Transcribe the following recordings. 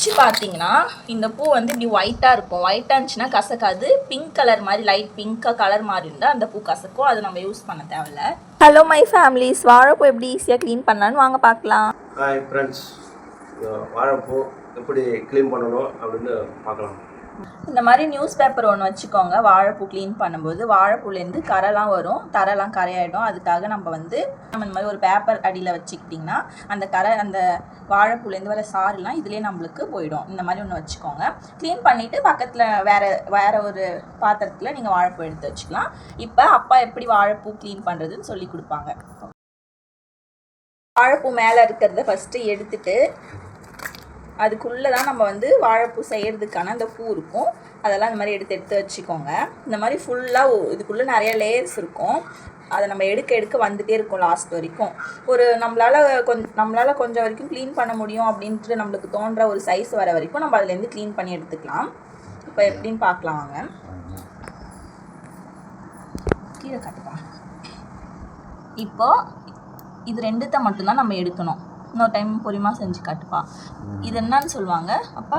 பிச்சு பார்த்தீங்கன்னா இந்த பூ வந்து இப்படி ஒயிட்டாக இருக்கும். ஒயிட்டாக இருந்துச்சுன்னா கசக்காது. பிங்க் கலர் மாதிரி லைட் பிங்க்காக கலர் மாதிரி இருந்தால் அந்த பூ கசக்கும். அதை நம்ம யூஸ் பண்ண தேவையில்ல. ஹலோ மை ஃபேமிலிஸ் வாழைப்பூ எப்படி ஈஸியாக க்ளீன் பண்ணலான்னு வாங்க பார்க்கலாம். ஹாய் ஃப்ரெண்ட்ஸ் வாழைப்பூ எப்படி க்ளீன் பண்ணணும் அப்படின்னு பார்க்கலாம். இந்த மாதிரி நியூஸ் பேப்பர் ஒன்று வச்சுக்கோங்க. வாழைப்பூ க்ளீன் பண்ணும்போது வாழைப்பூலேருந்து கரைலாம் வரும். தரைலாம் கரையாயிடும். அதுக்காக நம்ம வந்து நம்ம இந்த மாதிரி ஒரு பேப்பர் அடியில் வச்சுக்கிட்டிங்கன்னா அந்த கரை அந்த வாழைப்பூலேருந்து வர சாறுலாம் இதுலேயே நம்மளுக்கு போயிடும். இந்த மாதிரி ஒன்று வச்சுக்கோங்க. க்ளீன் பண்ணிவிட்டு பக்கத்தில் வேறு வேறு ஒரு பாத்திரத்தில் நீங்கள் வாழைப்பூ எடுத்து வச்சுக்கலாம். இப்போ அப்பா எப்படி வாழைப்பூ க்ளீன் பண்ணுறதுன்னு சொல்லி கொடுப்பாங்க. வாழைப்பூ மேலே இருக்கிறத ஃபஸ்ட்டு எடுத்துட்டு அதுக்குள்ளே தான் நம்ம வந்து வாழைப்பூ செய்கிறதுக்கான அந்த பூ இருக்கும். அதெல்லாம் இந்த மாதிரி எடுத்து எடுத்து வச்சுக்கோங்க. இந்த மாதிரி ஃபுல்லாக இதுக்குள்ளே நிறைய லேயர்ஸ் இருக்கும். அதை நம்ம எடுக்க எடுக்க வந்துகிட்டே இருக்கும் லாஸ்ட் வரைக்கும். ஒரு நம்மளால் கொஞ்சம் நம்மளால் கொஞ்சம் வரைக்கும் க்ளீன் பண்ண முடியும் அப்படின்ட்டு நம்மளுக்கு தோன்ற ஒரு சைஸ் வர வரைக்கும் நம்ம அதுலேருந்து க்ளீன் பண்ணி எடுத்துக்கலாம். இப்போ எப்படின்னு பார்க்கலாம் வாங்க. கீழே கட்டுப்பா. இப்போ இது ரெண்டுத்த மட்டும்தான் நம்ம எடுக்கணும். இன்னொரு டைம் பொறுமையாக செஞ்சு காட்டுப்பா. இது என்னன்னு சொல்லுவாங்க. அப்பா?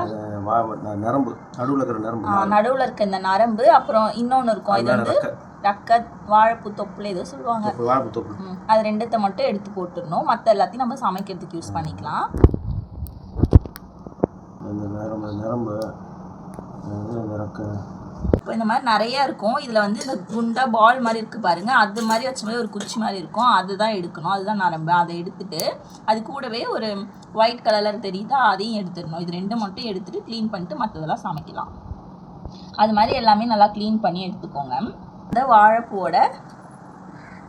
நரம்பு. நடுவில் இருக்கிற நரம்பு நடுவில் இருக்க இந்த நரம்பு அப்புறம் இன்னொன்று இருக்கும். இது வந்து ரெக்கை. வாழைப்பூ தொப்புல ஏதோ சொல்லுவாங்க. அது ரெண்டுத்த மட்டும் எடுத்து போட்டுடணும். மற்ற எல்லாத்தையும் நம்ம சமைக்கிறதுக்கு யூஸ் பண்ணிக்கலாம். இந்த நரம்பு நரம்பு. ரெக்கை? இப்போ இந்த மாதிரி நிறைய இருக்கும். இதில் வந்து இந்த குண்டா பால் மாதிரி இருக்குது பாருங்க. அது மாதிரி வச்ச மாதிரி ஒரு குச்சி மாதிரி இருக்கும். அதுதான் எடுக்கணும். அதுதான் நரம்பு அதை எடுத்துட்டு அது கூடவே ஒரு ஒயிட் கலரில் தெரியுதா? அதையும் எடுத்துடணும். இது ரெண்டு மட்டும் எடுத்துட்டு க்ளீன் பண்ணிட்டு மற்றதெல்லாம் சமைக்கலாம். அது மாதிரி எல்லாமே நல்லா க்ளீன் பண்ணி எடுத்துக்கோங்க. இந்த வாழைப்பூவோட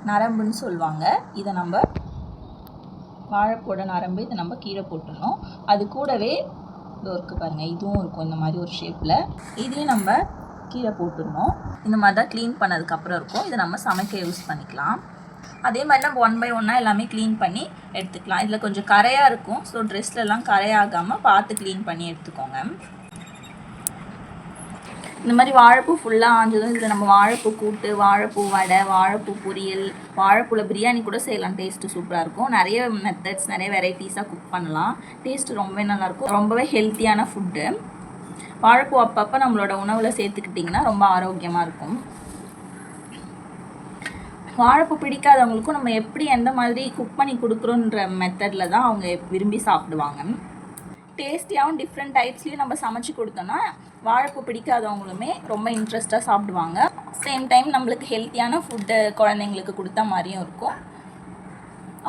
நரம்புன்னு சொல்லுவாங்க. இதை நம்ம வாழைப்பூவோட நரம்பு இதை நம்ம கீழே போட்டுடணும். அது கூடவே இதோ இருக்குது பாருங்கள் இதுவும் இருக்கும். இந்த மாதிரி ஒரு ஷேப்பில் இதையும் நம்ம கீழே போட்டுடணும். இந்த மாதிரி தான் க்ளீன் பண்ணதுக்கப்புறம் இருக்கும். இதை நம்ம சமைக்க யூஸ் பண்ணிக்கலாம். அதே மாதிரி நம்ம ஒன் பை ஒன்னாக எல்லாமே க்ளீன் பண்ணி எடுத்துக்கலாம். இதில் கொஞ்சம் கரையாக இருக்கும். ஸோ ட்ரெஸ்லலாம் கரையாகாமல் பார்த்து க்ளீன் பண்ணி எடுத்துக்கோங்க. இந்த மாதிரி வாழைப்பூ ஃபுல்லாக ஆஞ்சதும் இதில் நம்ம வாழைப்பூ கூட்டு வாழைப்பூ வடை வாழைப்பூ பொரியல் வாழைப்பூவில் பிரியாணி கூட செய்யலாம். டேஸ்ட்டு சூப்பராக இருக்கும். நிறைய மெத்தட்ஸ் நிறைய வெரைட்டிஸாக குக் பண்ணலாம். டேஸ்ட்டு ரொம்பவே நல்லாயிருக்கும் ரொம்பவே ஹெல்த்தியான ஃபுட்டு வாழைப்பூ அப்பப்போ நம்மளோட உணவில் சேர்த்துக்கிட்டிங்கன்னா ரொம்ப ஆரோக்கியமாக இருக்கும். வாழைப்பூ பிடிக்காதவங்களுக்கும் நம்ம எப்படி எந்த மாதிரி குக் பண்ணி கொடுக்குறோன்ற மெத்தடில் தான் அவங்க விரும்பி சாப்பிடுவாங்க. டேஸ்டியாகவும் டிஃப்ரெண்ட் டைப்ஸ்லேயும் நம்ம சமைச்சு கொடுத்தோன்னா வாழைப்பூ பிடிக்காதவங்களுமே ரொம்ப இன்ட்ரெஸ்ட்டாக சாப்பிடுவாங்க. சேம் டைம் நம்மளுக்கு ஹெல்த்தியான ஃபுட்டு குழந்தைங்களுக்கு கொடுத்த மாதிரியும் இருக்கும்.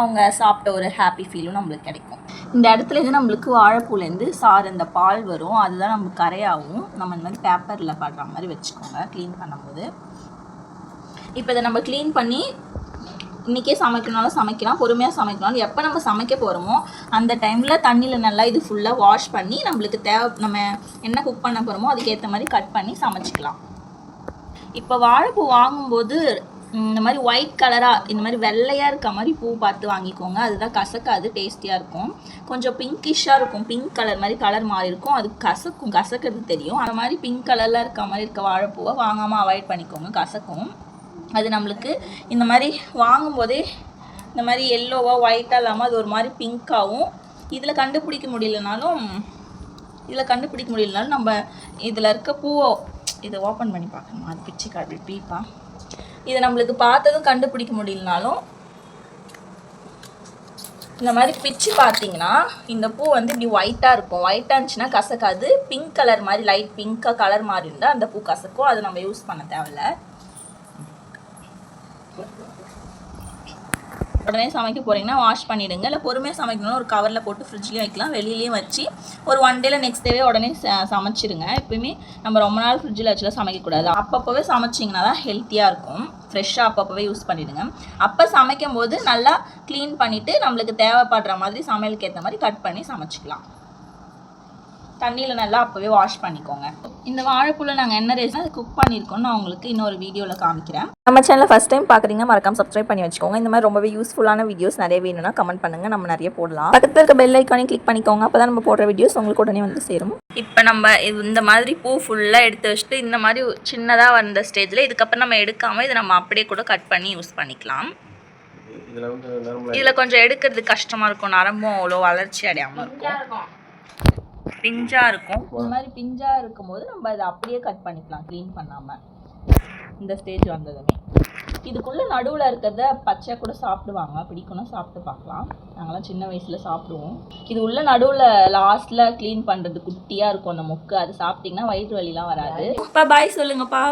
அவங்க சாப்பிட்ட ஒரு ஹாப்பி ஃபீலும் நம்மளுக்கு கிடைக்கும். இந்த இடத்துல இருந்து நம்மளுக்கு வாழைப்பூலேருந்து சாறு இந்த பால் வரும். அதுதான் நம்ம கரையாகும் நம்ம இந்த மாதிரி பேப்பரில் படுற மாதிரி வச்சுக்கோங்க க்ளீன் பண்ணும்போது. இப்போ இதை நம்ம க்ளீன் பண்ணி இன்றைக்கே சமைக்கணும்னாலும் சமைக்கலாம் பொறுமையாக சமைக்கணும் எப்போ நம்ம சமைக்க போகிறோமோ அந்த டைமில் தண்ணியில் நல்லா இது ஃபுல்லாக வாஷ் பண்ணி நம்மளுக்கு தேவை நம்ம என்ன குக் பண்ண போகிறோமோ அதுக்கேற்ற மாதிரி கட் பண்ணி சமைச்சிக்கலாம். இப்போ வாழைப்பூ வாங்கும்போது இந்த மாதிரி ஒயிட் கலராக இந்த மாதிரி வெள்ளையாக இருக்க மாதிரி பூ பார்த்து வாங்கிக்கோங்க. அதுதான் கசக்காது டேஸ்டியாக இருக்கும். கொஞ்சம் பிங்கிஷாக இருக்கும். பிங்க் கலர் மாதிரி கலர் மாறி இருக்கும். அது கசக்கும் கசக்கிறது தெரியும். அந்த மாதிரி பிங்க் கலரில் இருக்க மாதிரி இருக்க வாழைப்பூவை வாங்காமல் அவாய்ட் பண்ணிக்கோங்க. கசக்கும். அது நம்மளுக்கு இந்த மாதிரி வாங்கும்போதே இந்த மாதிரி எல்லோவாக ஒயிட்டாக இல்லாமல் அது ஒரு மாதிரி பிங்க்காகவும் இதில் கண்டுபிடிக்க முடியலனாலும் இதில் கண்டுபிடிக்க முடியலனாலும் நம்ம இதில் இருக்க பூவை இதை ஓப்பன் பண்ணி பார்க்கணுமா? அது பிச்சு காட்டு பீப்பா. இதை நம்மளுக்கு பார்த்ததும் கண்டுபிடிக்க முடியலனாலும் இந்த மாதிரி பிச்சு பார்த்தீங்கன்னா இந்த பூ வந்து இப்படி ஒயிட்டாக இருக்கும். ஒயிட்டாக இருந்துச்சுன்னா கசக்காது. பிங்க் கலர் மாதிரி லைட் பிங்க்காக கலர் மாதிரி இருந்தால் அந்த பூ கசக்கும். அதை நம்ம யூஸ் பண்ண தேவையில்லை. உடனே சமைக்க போகிறீங்கன்னா வாஷ் பண்ணிவிடுங்க இல்லை பொறுமையாக சமைக்கணும்னா ஒரு கவரில் போட்டு ஃப்ரிட்ஜ்லேயும் வைக்கலாம். வெளியிலையும் வச்சு ஒரு ஒன் டேல நெக்ஸ்ட் டேவே உடனே ச- சமைச்சிடுங்க எப்பயுமே நம்ம ரொம்ப நாள் ஃப்ரிட்ஜில் வச்சுலாம் சமைக்கக்கூடாது. அப்பப்போவே சமைச்சிங்கன்னா தான் ஹெல்த்தியாக இருக்கும். ஃப்ரெஷ்ஷாக அப்பப்போவே யூஸ் பண்ணிவிடுங்க அப்போ சமைக்கும் போது நல்லா க்ளீன் பண்ணிவிட்டு நம்மளுக்கு தேவைப்படுற மாதிரி சமையலுக்கு ஏற்ற மாதிரி கட் பண்ணி சமைச்சிக்கலாம். தண்ணியில் நல்லா அப்போவே வாஷ் பண்ணிக்கோங்க. இந்த வாழைப்பூல நாங்கள் என்ன ரேஸ் குக் பண்ணியிருக்கோம்னு நான் உங்களுக்கு இன்னொரு வீடியோவில் காமிக்கிறேன். நம்ம சேனலை ஃபஸ்ட் டைம் பார்க்குறீங்க மறக்காம சப்ஸ்கிரைப் பண்ணி வச்சுக்கோங்க. இந்த மாதிரி ரொம்பவே யூஸ்ஃபுல்லான வீடியோஸ் நிறைய வேணும்னா கமெண்ட் பண்ணுங்கள் நம்ம நிறைய போடலாம். பக்கத்தில் இருக்க பெல் ஐக்கானையும் கிளிக் பண்ணிக்கோங்க. அப்போ தான் நம்ம போடுற வீடியோஸ் உங்களுக்கு உடனே வந்து சேரும். இப்போ நம்ம இது இந்த மாதிரி பூ ஃபுல்லாக எடுத்து வச்சுட்டு இந்த மாதிரி சின்னதாக வந்த ஸ்டேஜில் இதுக்கப்புறம் நம்ம எடுக்காமல் இதை நம்ம அப்படியே கூட கட் பண்ணி யூஸ் பண்ணிக்கலாம். இதில் கொஞ்சம் எடுக்கிறது கஷ்டமாக இருக்கும். நரம்பும் அவ்வளோ வளர்ச்சி அடையாமல் இருக்கும். பிஞ்சாக இருக்கும். இந்த மாதிரி பிஞ்சாக இருக்கும்போது நம்ம அதை அப்படியே கட் பண்ணிக்கலாம் க்ளீன் பண்ணாமல் இந்த ஸ்டேஜ் வந்ததுமே. இதுக்குள்ளே நடுவில் இருக்கிறத பச்சை கூட சாப்பிடுவாங்க. பிடிக்கணும் சாப்பிட்டு பார்க்கலாம். நாங்களாம் சின்ன வயசில் சாப்பிடுவோம். இது உள்ள நடுவில் லாஸ்ட்டில் க்ளீன் பண்ணுறது குட்டியாக இருக்கும் அந்த மொக்கு. அது சாப்பிட்டிங்கன்னா வயிற்று வலிலாம் வராது. அப்பா பாய் சொல்லுங்கப்பா.